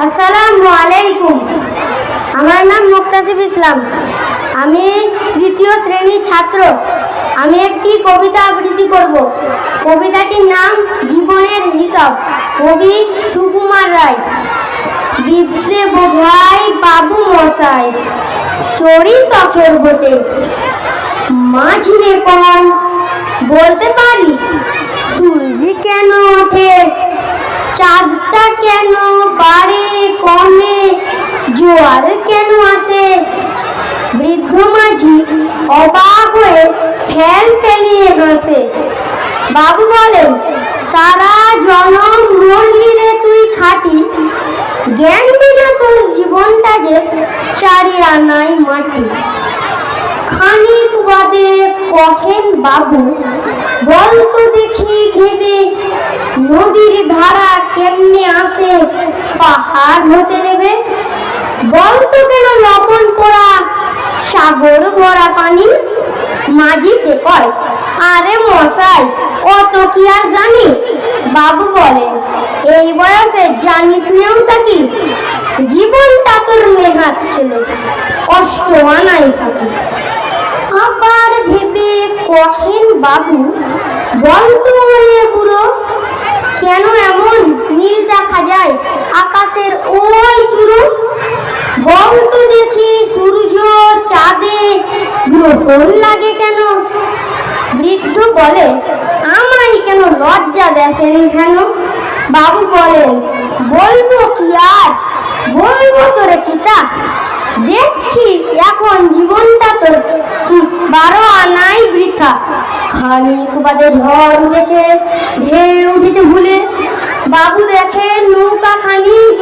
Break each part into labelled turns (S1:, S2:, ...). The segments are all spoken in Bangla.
S1: আসসালামু আলাইকুম। আমার নাম মুক্তাসিফ ইসলাম। আমি তৃতীয় শ্রেণির ছাত্র। আমি একটি কবিতা আবৃত্তি করব। কবিতাটির নাম জীবনের হিসাব। কবি সুকুমার রায়। বিদ্যে বোঝাই বাবু মশাই। চড়ি শখের বটে। মাঝিরে কম বলতে পারিস, সূর্য কেন ওঠে? চাঁদটা কেন? বাড়ে কমে জোয়ার কেন আসে? বৃদ্ধ মাঝি অবাক হয়ে ফেল ফেলিয়ে হাসে। বাবু বলেন, সারা জনম মরলি তুই খাটি। জ্ঞান বিনা তোর জীবনটা যে চারি আনাই মাটি। খানিক বাদে কহেন বাবু, বল তো দেখি ভেবে নদীর ধারা কেমনে আসে পাহাড় হতে নেবে বল তো কেন লবণ পোড়া? সাগর ভরা পানি? মাঝি সে কয়, আরে মশাই, অত কি আর জানি? বাবু বলে, এই বয়সে জানিস নেওটা কি? জীবনটা তোর নেহাত খেলো কষ্ট আনাই ফাঁকি। আবার ভেবে কহেন বাবু, বলতো রে বুড়ো ওই চুরো বলতো দেখি সূর্য চাঁদে গ্রহণ লাগে কেন? বৃদ্ধ বলে, আমায় কেন লজ্জা দেশেন কেন? বাবু বলেন বলব কি আর? বলব তোরে কিতা দেখছি এখন জীবনটা তোর বারো আনাই বৃথা। খানিক বাদে ঝড় উঠেছে, ঢেউ উঠেছে ভুলে বাবু দেখে নৌকা খানি ডুবলো বুঝি তুলে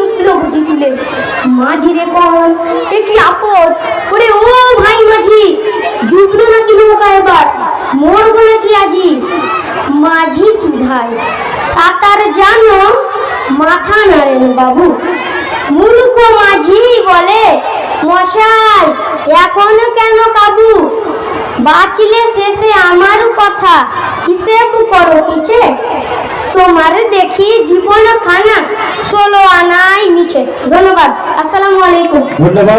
S1: মাঝি রে কন কি আপদ। ওরে ও ভাই মাঝি, ডুবলো নাকি নৌকা এবার? মরবো নাকি আজি? মাঝি সুধায়, সাঁতার জানো, মাথা নাড়েন বাবু। মূর্খ মাঝি বলে, মশাই, এখনও কেন কাবু? বাঁচলে শেষে আমারও কথা। হিসেব করো পিছে। তোমার দেখি জীবন খানা ষোলো আনাই নিচে। ধন্যবাদ। আসসালামু আলাইকুম।
S2: ধন্যবাদ।